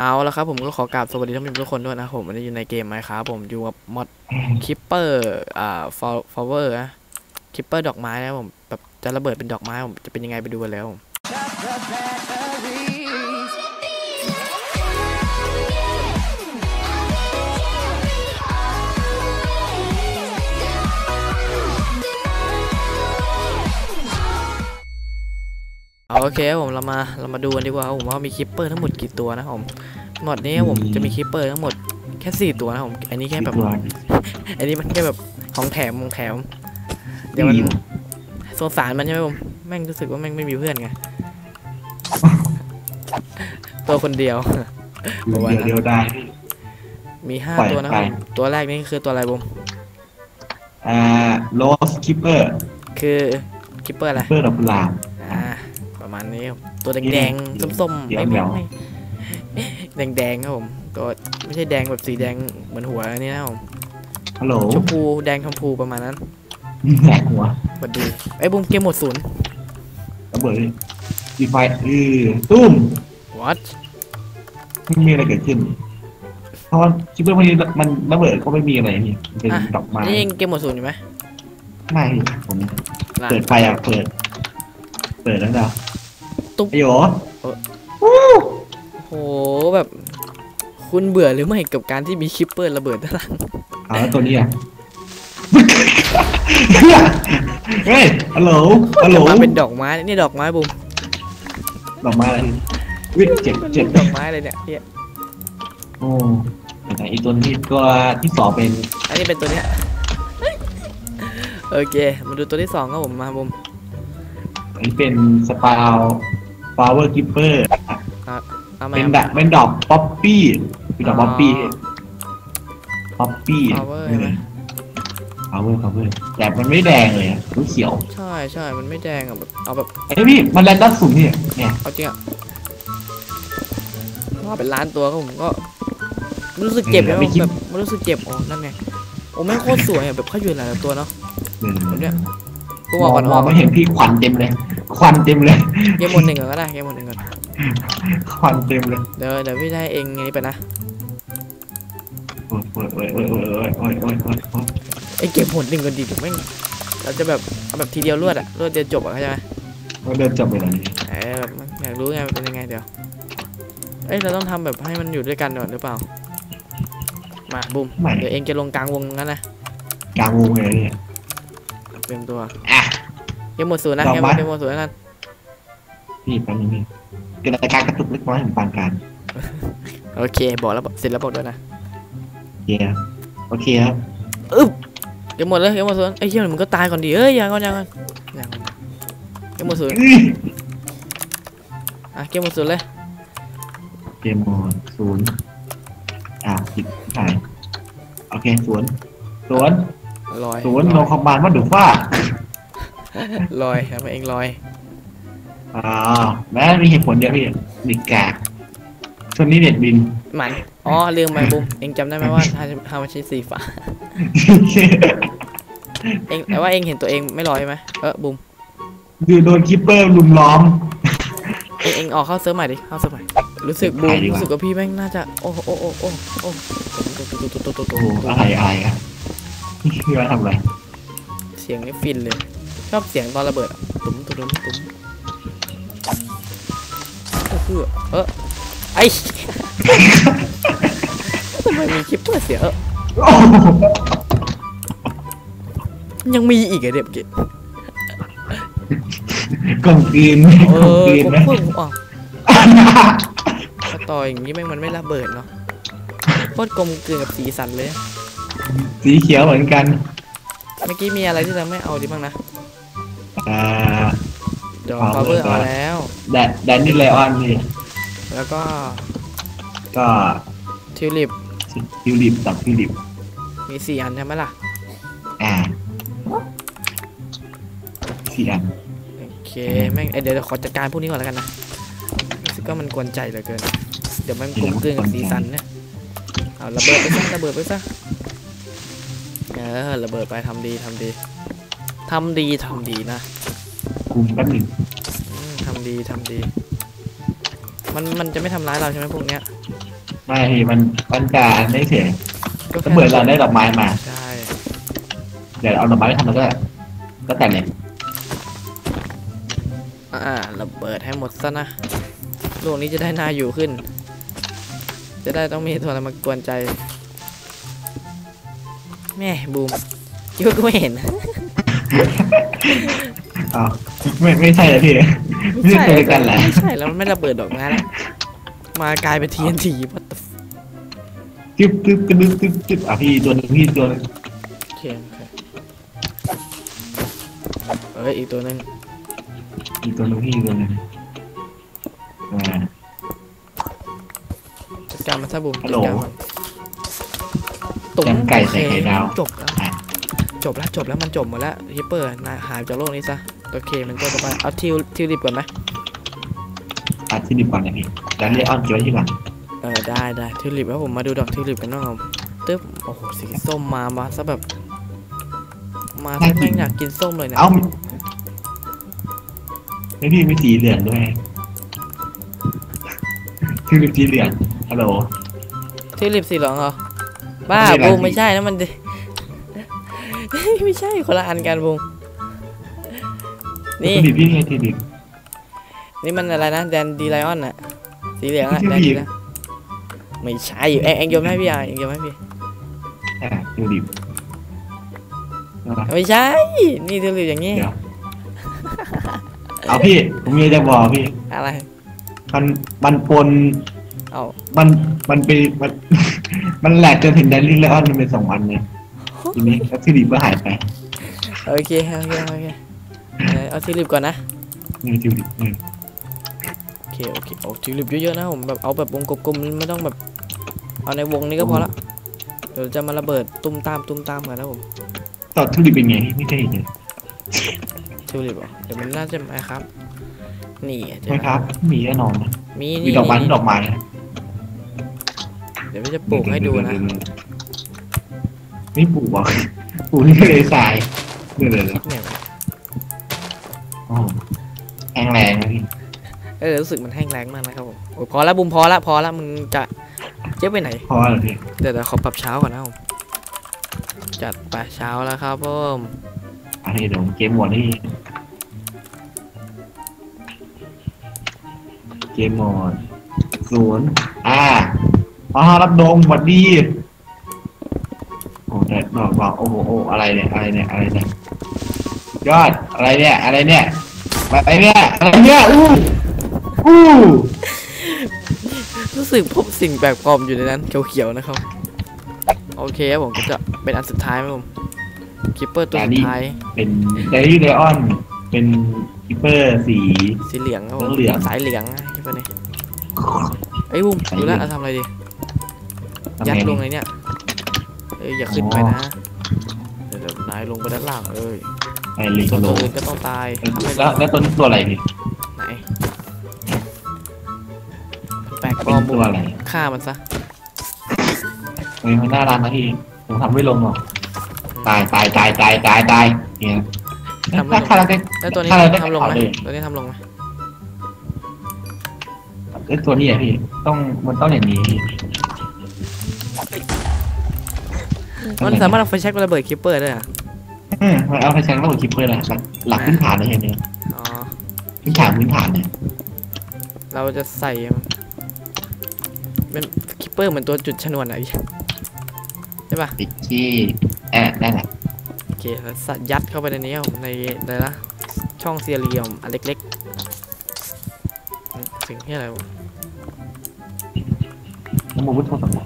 เอาละครับผมก็ขอกราบสวัสดีท่านผู้ชมทุกคนด้วยนะครับผมวันนี้อยู่ในเกมไหมครับผมอยู่กับมอดคิปเปอร์อ่าฟลาวเวอร์นะคิปเปอร์ดอกไม้นะครับผมแบบจะระเบิดเป็นดอกไม้ผมจะเป็นยังไงไปดูกันแล้ว อาโอเคครับผมเรามาเรามาดูกันดีกว่าครับผมว่ามีคิปเปอร์ทั้งหมดกี่ตัวนะครับผมหมดนี้ครับผมจะมีคิปเปอร์ทั้งหมดแค่สี่ตัวนะครับผมอันนี้แค่แบบตัวอันนี้มันแค่แบบของแถมของแถม เดี๋ยวมันสงสารมันใช่ไหมผมแม่งรู้สึกว่าแม่งไม่มีเพื่อนไงตัวคนเดียวประมาณเดี๋ยวนั้นเดียวได้มีห้าปล่อยตัวนะครับไปผมตัวแรกนี่คือตัวอะไรผมอ่าโลสคิปเปอร์คือคิปเปอร์อะไรเปอร์ดอกกุหลาบ ตัวแดงๆส้มๆเดี๋ยวไม่เดี๋ยวไม่แดงๆครับผมตัวไม่ใช่แดงแบบสีแดงเหมือนหัวอันนี้นะครับผมฮัลโหลชมพูแดงชมพูประมาณนั้นแหกหัวสวัสดีไอ้ยบุ้มเกมหมดศูนย์ระเบิดเลยดีไฟเออตุ้ม what ไม่มีอะไรเกิดขึ้นเพราะว่าคิปเปอร์มันมันระเบิดก็ไม่มีอะไรนี่มันเป็นอะดอกไม้นี่ยังเกมหมดศูนย์อยู่ไหมไม่ผมล่ะเปิดไฟอะเปิด เปิดแล้วดาว ตุ๊บไอ้โหโอ้โหแบบ คุณเบื่อหรือไม่กับการที่มีคิปเปอร์ระเบิดด้านหลังเอาแล้วตัวนี้อะเฮ้ยฮัลโหลฮัลโหลมาเป็นดอกไม้นี่ดอกไม้บุ้มดอกไม้อะไรวิเจ็บเจ็บดอกไม้เลยเนี่ยเหี้ยโอ้แต่อีกตัวนี้ตัวที่สองเป็น อันนี้เป็นตัวเนี้ยโอเค มาดูตัวที่สองครับผมมาบุ้มอันนี้เป็นสปาว ฟลาวเวอร์กิปเปอร์เอามาเป็นดอกเป็นดอกป๊อปปี้เป็นดอกป๊อปปี้ป๊อปปี้ฟลาวเวอร์ใช่ไหมฟลาวเวอร์ฟลาวเวอร์แต่มันไม่แดงเลยอะมันเขียว ใช่ใช่มันไม่แดงอะแบบเอาแบบไอ้ยพี่มันแรนดัมสุ่มนี่เนี่ยเอาจริงอะว่าเป็นล้านตัวครับผมก็ รู้สึกเจ็บแล้วแบบมันรู้สึกเจ็บอ๋อนั่นไงโอ้แม่งโคตรสวยอะแบบเขาอยู่หลายๆตัวเนาะแบบเนี้ย กูมบออกงก่อนมออองกไม่เห็นพี่ควันเต็มเลย ควันเต็มเลย เกมหมดหนึ่งก่อนก็ได้เกมหมดหนึ่งก่อนควันเต็มเลยเดี๋ยวเดี๋ยวพี่จะให้เองไงนี้ไปนะโอ้ยโอ้ยโอ้ยโอ้ยโอ้ยโอ้ยโอ้ยโอ้ยโอ้ยไอ้เกมหมดหนึ่งก่อนดีเดี๋ยวแม่งเราจะแบบเอาแบบทีเดียวรวดอะรวดเดียวจบอะเข้าใจไหมโอ้ยเดินจบไปเลยเออแบบอยากรู้ไงมันเป็นยังไงเดี๋ยวเอ้ยเราต้องทำแบบให้มันอยู่ด้วยกันก่อนหรือเปล่ามาบุ้มไม่เดี๋ยวเองจะลงกลางวงงั้นนะกลางวงเลยเนี่ย เตรียมตัวอะเกมหมดศูนย์นะดอกเกมไม้เกมหมดศูนย์นั่นพี่แป๊บนึงพี่เกิดอาการกระตุกเล็กน้อยถึงปานกลางโอเค บอกแล้วบอกเสร็จแล้วบอกด้วยนะเย้โอเคครับอึ๊บเกมหมดเลยเกมหมดศูนย์ไอ้เหี้ยมันก็ตายก่อนดิเอ้ยยังก่อนยังก่อนยังก่อนเกมหมดศูนย์อื้ออะเกมหมดศูนย์เลยเกมมอนศูนย์อะผิดหายโอเคศูนย์ศูนย์ ลอยศูนย์โนคอมมานด์ว่าดูฟ้าลอยครับเองลอยอ่าแม้มีเหตุผลเดียวพี่นิกาช่วงนี้เน็ตบินหมันอ๋อลืมไปบุมเองจำได้ไหมว่าถ้าถ้ามันใช้สีฟ้าเองแต่ว่าเองเห็นตัวเองไม่ลอยใช่ไหมเออบุมดูโดนคิปเปอร์ลุมล้อมเองเองออกเข้าเซิร์ฟใหม่ดิเข้าเซิร์ฟใหม่รู้สึกบูมไปดีกว่ารู้สึกว่าพี่แม่งน่าจะโอ้โอ้โอ้โอ้โอ้ตุ๊ตุ๊ตุ๊ตุ๊ตุ๊ตุ๊โอ้โหอะไรอะไรอะนี่ คือว่าทำอะไรเสียงนี่ฟินเลย ชอบเสียงตอนระเบิดอะตุ้มตุ้มตุ้มตุ้มก็คือเออไอ้ทำไมมีคิปเปอร์เสียงเออโอ้โหยังมีอีกเหรอะเด็กเกดกลมกลืนเอกลมอกลืนผมนะเพิ่งอ๋อถ้าต่ออย่างนี้แม่งมันไม่ระเบิดเนาะโคตรกลมกลืนกับสีสันเลย สีเขียวเหมือนกัน เมื่อกี้มีอะไรที่เราไม่เอาดีบ้างนะอ่าเดี๋ยวเอาฟาเวอร์เลยเอา แล้ว แดนแดนนี่เลออนนี่แล้วก็ก็ทิวลิปทิวลิปตับทิวลิปมีสี่อันใช่ไหมล่ะ อ่าสี่อันโอเคแม่งเอ้ยเดี๋ยวเดี๋ยวขอจัดการพวกนี้ก่อนแล้วกันนะรู้สึกว่ามันกวนใจเหลือเกิน เดี๋ยวมันกลมกลืนกับสีสันเนี่ยเอาระเบิดไปซะระเบิดไปซะเออระเบิดไปทำดีทำดีทำดีทำดีนะกลุ่มแป๊บหนึ่งอืมทำดีทำดี มันมันจะไม่ทำร้ายเราใช่ไหมพวกเนี้ยไม่พี่มันมันจะไม่เสียก็ถ้าแค่เบื่อเราได้ดอกไม้มาใช่เดี๋ยวเอาดอกไม้ไปทำแล้วก็ก็แต่เลยอ่าระเบิดให้หมดซะนะโลกนี้จะได้น่าอยู่ขึ้น จะได้ต้องมีตัวอะไรมากวนใจ แม่บูมคิดว่ากูไม่เห็นอ๋อไม่ไม่ใช่เลยพี่ไม่ใช่ตัวเดียวกันแหละไม่ใช่แล้วมันไม่ระเบิดดอกนั้นแล้วมากลายเป็น TNT วัตถุจึ๊บจึ๊บกระดึ๊บจึ๊บจึ๊บอะพี่ตัวหนึงพี่ตัวหนึงโอเคโอเคเอ้ยอีกตัวหนึงอีกตัวหนึงพี่อีกตัวหนึงอ่า จัดการมันซะบูมฮัลโหล จัดการมัน ตุ๋มแกงไก่ใส่ไข่ดาวจบแล้วอะจบแล้วจบแล้วมันจบหมดแล้วฮิปเปอร์นายหายจากโลกนี้ซะโอเคมันตัวต่อไปเอาทิวทิวลิปก่อนไหมตัดที่ดิบก่อนนะพี่แล้วเลออนเก็บไว้ที่หลังเออได้ได้ทิวลิปแล้วผมมาดูดอกทิวลิปกันบ้างครับตึ๊บโอ้โหสีส้มมามาซะแบบ มาซะแม่งอยากกินส้มเลยเนี่ยเอ้าไม่พี่ไม่สีเหลืองด้วยคือสีเหลืองฮัลโหลทิวลิปสีเหลืองเหรอ บ้าไม่ได้บูมไม่ใช่นะมันไม่ใช่คนละอันกันบูมนี่สีดิบพี่ไงสีดิบนี่มันอะไรนะแดนดีไลออนอะสีเหลืองอะทิวแดนลิดีปไลไม่ใช่เอ็งเอ็งโยนให้พี่อะเอ็งโยนให้พี่อ่าสีดิบเอาละไม่ใช่ นี่ทิวลิปอย่างนี้เดี๋ยวเอาพี่ ผมมีอะไรจะบอกพี่ อะไร มันมันปน เอา มัน มันเป็นมัน มันแหลกจนถึงแดนลิงเลออนมันเป็นสองวันเนี่ยทีนี้แล้วสีดิบก็หายไปโอเคโอเคโอเคเออเอาทิวลิปก่อนนะนี่สีดิบอืมโอเคโอเคเอาทิวลิปเยอะๆนะผมแบบเอาแบบวงกลมๆไม่ต้องแบบ เอาในวงนี้ก็พอละเดี๋ยวจะมาระเบิดตุ้มตามตุ้มตามกันนะผมตอนทุดิบเป็นไงพี่ไม่ได้เลยทิวลิปเหรอเดี๋ยวมันน่าจะมาครับ นี่เดี๋ยวไม่ครับ มีแน่นอนนะมีมีนี่ดอกไม้ดอกไม้นะเดี๋ยวพี่จะปลูกให้ดูนะไม่ปลูกอะปลูกที่ทะเลทรายเดี๋ยวเดี๋ยวเดี๋ยวเนี่ยโอ้แห้งแรงนะพี่เออรู้สึกมันแห้งแรงมากนะครับผมโอ้ยพอละบุมพอละพอละมึงจะเจ๊ไปไหนเพราะอะไรพี่เดี๋ยวเดี๋ยวขอปรับเช้าก่อนนะผมจัดไปเช้าแล้วครับผมอันนี้เดี๋ยวเกมหมดที่เกมหมดศูนย์อ่า อ๋อรับดมหวัดดีโอ้แต่ดอกดอกโอ้โหโอ้อะไรเนี่ยอะไรเนี่ยอะไรเนี่ยยอดอะไรเนี่ย อะไรเนี่ยอะไรเนี่ยอะไรเนี่ยอู้อู้รู้สึกพบสิ่งแปลกปลอมอยู่ในนั้น เขียวๆนะครับ โอเคครับผมก็จะเป็นอันสุดท้ายครับผมคิปเปอร์ตัวสุดท้าย เป็นเดลี่ไดออน เป็นคิปเปอร์สี สีเหลืองครับผมเหลืองสายเหลืองนะคิปเปอร์นี่ไอ้ยบุมดูแล้วเอาทำอะไรดี ยัดลงเลยเนี่ยเอ้ยอย่าขึ้นไปนะ เดี๋ยวเดี๋ยวนายลงไปด้านล่างเอ้ยไอลิงตัวโลอื่นก็ต้องตายทำไมแล้วแล้วตัวนี้ตัวอะไรพี่ไหนแปลกปเป็ลนอมบุตัวมอะไรฆ่ามันซะเฮ้ยมันน่ารักนะพี่ผมทำไม่ลงหรอกตายตายตายตายตายตายเนี่ยทำไม่ถ้าลงถ้าเราได้แล้วตัวนี้ถ้าเราได้ทำลงไหมเอาเลยตัวนี้ทำลงไหมไอ้ตัวนี้อะพี่ต้องมันต้องอย่างนี้พี่ มันสามารถเอาไฟแช็กไประเบิดคิปเปอร์ได้เหรอเออมันเอาไปใช้ระบบคิปเปอร์แหละหลักหลักพื้นฐานเลยอย่างเนี้ยอ๋อ พื้นฐานพื้นฐานเนี่ยเราจะใส่เป็นคิปเปอร์เหมือนตัวจุดชนวนอะใช่ปะติดที่แอะนั่นแหละโอเคแล้วสัตว์ยัดเข้าไปในนี้ครับในในละช่องสี่เหลี่ยมอันเล็กๆอืมสิ่งที่อะไรวะน้ำมันพุทโธสังโฆ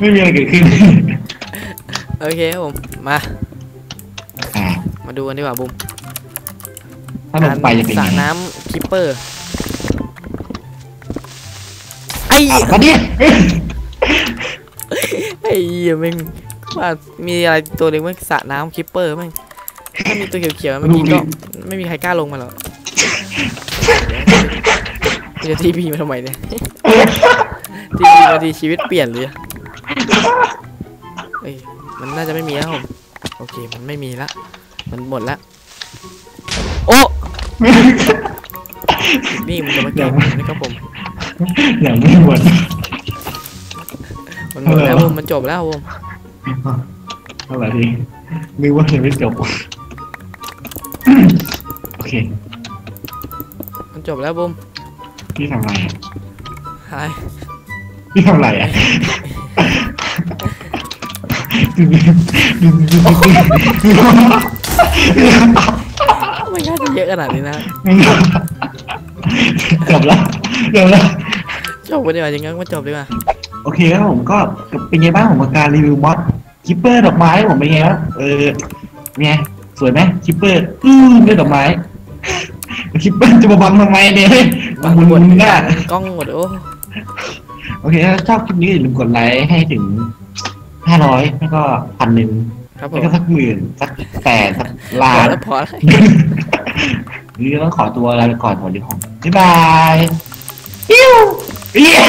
ไม่มีอะไรเกิดขึ้นโอเคครับผม มา อ่ามาดูกันดีกว่าบุมถ้าลงไปจะเป็นสระไงน้ำคิปเปอร์ ไอ้ อะมาดิเอ้ยไอ้เหี้ยแม่งว่ามีอะไรตัวเล็กแม่งสระน้ำคิปเปอร์แม่งถ้ามีตัวเขียวๆเมื่อกี้ก็ไม่มีใครกล้าลงมาหรอก เดี๋ยวทีพีมาทำไมเนี่ยทีพีมาทีชีวิตเปลี่ยนเลยเอ้ยมันน่าจะไม่มีแล้วผมโอเคมันไม่มีละมันหมดละโอ้นี่มันจะมาเก็บนะครับผมอย่างไม่หมดมันหมดแล้วผมมันจบแล้วผมเท่าไหร่ดีนึกว่ายังไม่จบโอเคมันจบแล้วผม พี่ทำอะไรอะหายพี่ทำอะไรอะไม่น่าจะเยอะขนาดนี้นะจบแล้วจบแล้วจบไปดีกว่าอย่างงั้นมาจบดีกว่าโอเคครับผมก็เป็นไงบ้างผมกับการรีวิวมอสคิปเปอร์ดอกไม้ผมเป็นไงครับเออไงสวยไหมคิปเปอร์อือด้วยดอกไม้ คิปเปอร์จะมาบังทำไมเนี่ยบังหมมุดนๆน่ะกล้องหมดโอ้โอเคถ้าชอบคลิปนี้อย่าลืมกดไลค์ให้ถึงห้าร้อยแล้วก็พันหนึ่งครับผแล้วมก็สักหมื่นสักแปดสักพล้าอนแล้วพอแล้วนี่ต้องขอตัวลาไปก่อนสวัสดีครับบ๊ายบายอิ้วเอี้ยว